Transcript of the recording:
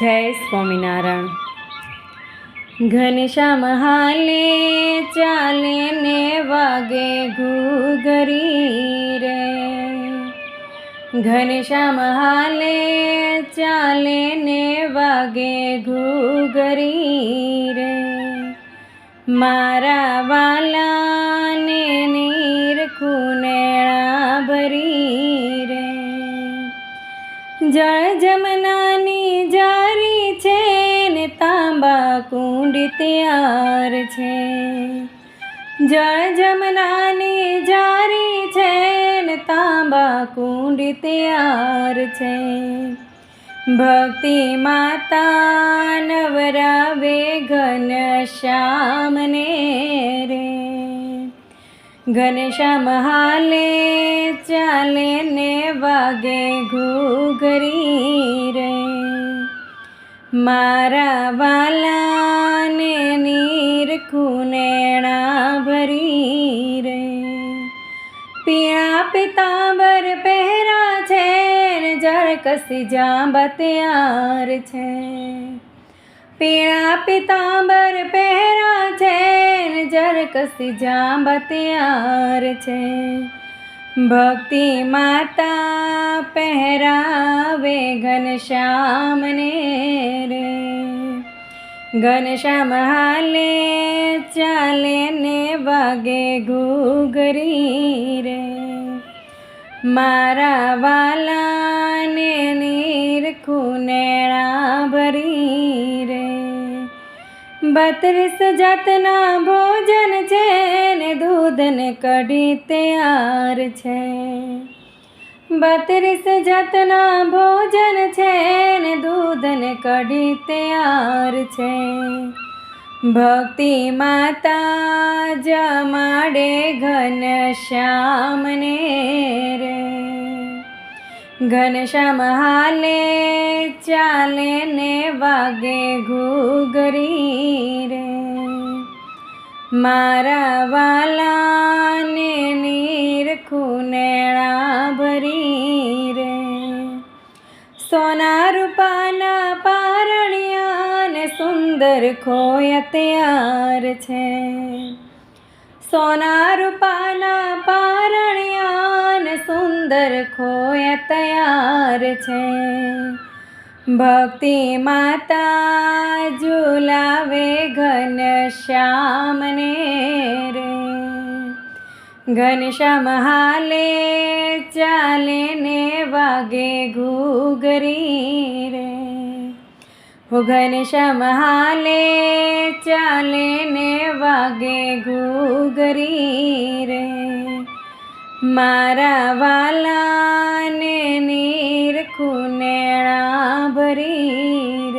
જય સ્વામિનારાયણ. ઘનશ્યામ હાલે ચાલે ને વાગે ઘૂઘરી રે. ઘનશ્યામ હાલે ચાલે ને વાગે ઘૂઘરી રે. મારા વાલાને નીર ખૂનેળા ભરી રે. જળ જમનાની કુંડ તૈયાર છે. જળ જમનાની જારી છે ને તાંબા કુંડ તૈયાર છે. ભક્તિ માતા નવરાવે ઘન શ્યામને રે. ઘનશ્યામ હાલે ચાલે ને વાગે ઘૂઘરી. મારા વાલાને નીર ખૂનેણા ભરી રે. પીળા પિતાંબર પહેરા છે જળ કસી જાંબા તૈયાર છે. પીળા પિતાંબર પહેરા છે જળ કસી જાંબા તૈયાર છે. ભક્તિ માતા પહેરાવે ઘનશ્યામને ઘનશ્યામ હાલે, ચાલે ને વાગે ઘૂઘરી રે. મારા વાલાને નીર ખૂનેળા ભરી રે. બત્રીસ જાતના ભોજન છે ને દૂધને કઢી તૈયાર છે. બત્રીસ જાતના ભોજન છે ને દૂધ કઢી તૈયાર છે. ભક્તિ માતા જમાડે ઘન શ્યામને રે. ઘનશ્યામ હાલે, ચાલે ને વાગે ઘૂઘરી રે. મારા વાલાને નીર ખૂનેળા ભરી સુંદર ખોય તૈયાર છે. સોના રૂપાના પારણિયા સુંદર ખોય તૈયાર છે. ભક્તિ માતા ઝુલાવે ઘન શ્યામને રે. ઘનશ્યામ હાલે ચાલે ને વાગે ઘૂઘરી રે. હો ઘનશ્યામ હાલે ચાલે ને વાગે ઘૂગરી રે. મારા વાલાને નીર કુનેણા ભરી